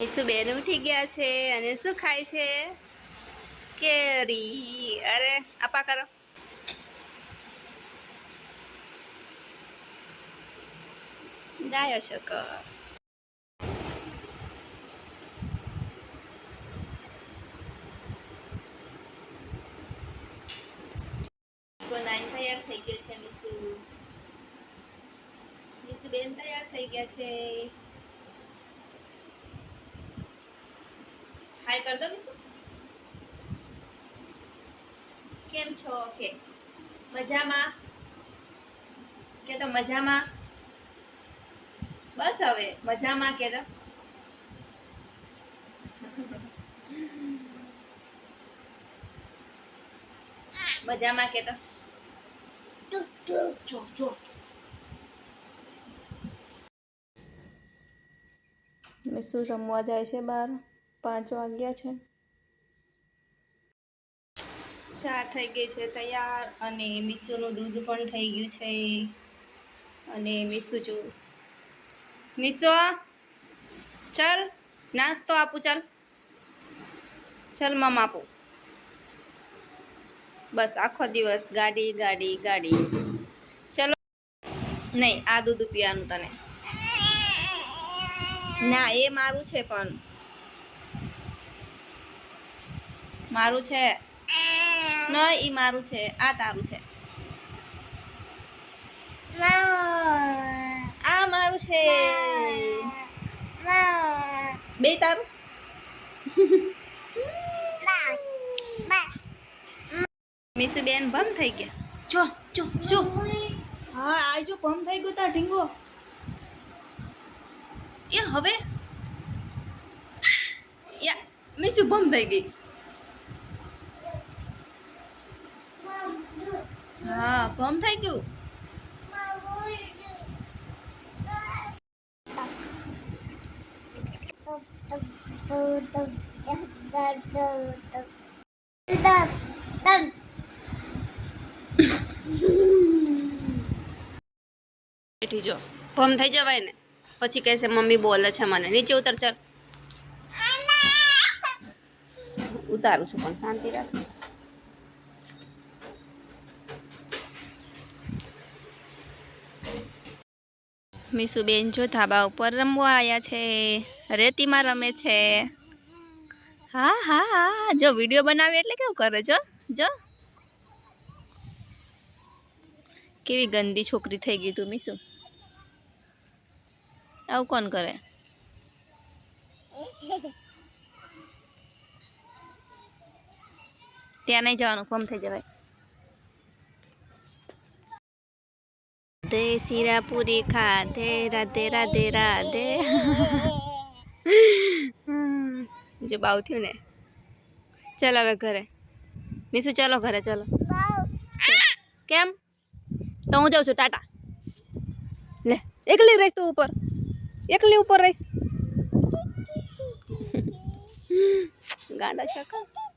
ઈસુ બેન ઉઠી ગયા છે અને શું ખાય છે? કેરી. અરે, આપા કરો. ડાયો છો નાઈન તૈયાર થઈ ગયો છે, મીસુ. મીસુ બેન તૈયાર થઈ ગયા છે. હાય કર દો મીસુ કેમ છો? ઓકે. મજામાં? કે તો મજામાં? બસ હવે, મજામાં કે તો. મજામાં કે તો. મીસુ રમવા જાય છે બહાર. પાંચ વાગ્યા છે. ચા થઈ ગઈ છે તૈયાર અને મીસુનું દૂધ પણ થઈ ગયું છે. અને મીસુ જો મીસો ચાલ, નાસ્તો આપું, ચાલ. ચાલ મમ આપું. બસ આખો દિવસ ગાડી ગાડી ગાડી. ચલો. નહીં, આ દૂધ પીવાનું તને. ના, એ મારું છે પણ. મારું છે. ન એ મારું છે. આ તારું છે. આ મારું છે. બે તારું? મીસુ બેન ભમ થઈ ગયા. જો જો જો. હા આજો ભમ થઈ ગયો તાર ઢીંગો. એ હવે? યા, મીસુ ભમ થઈ ગઈ. હા ભમ થઈ ગયું? બેઠી જો ભમ થઈ જવાય ને. પછી કહેશે મમ્મી બોલે છે મને. નીચે ઉતર ચાલ. ઉતારું છું પણ શાંતિ રાખ. મીસુ બેન જો ધાબા ઉપર રમવા આવ્યા છે. રેતીમાં રમે છે. હા હા હા. જો વીડિયો બનાવે એટલે કેવું કરે જો જો. કેવી ગંદી છોકરી થઈ ગઈ તું મીસુ આવું કોણ કરે? ત્યાં નહીં જવાનું ફોર્મ થઈ જવાય. રાધે ખાધે રાધે રાધે રાધે જો બાવ થયું ને ચાલ હવે ઘરે મીસુ ચાલો ઘરે ચાલો કેમ તો હું જાઉં છું ટાટા લે એકલી રહીશ તું ઉપર એકલી ઉપર રહીશ ગાંડા છોકરા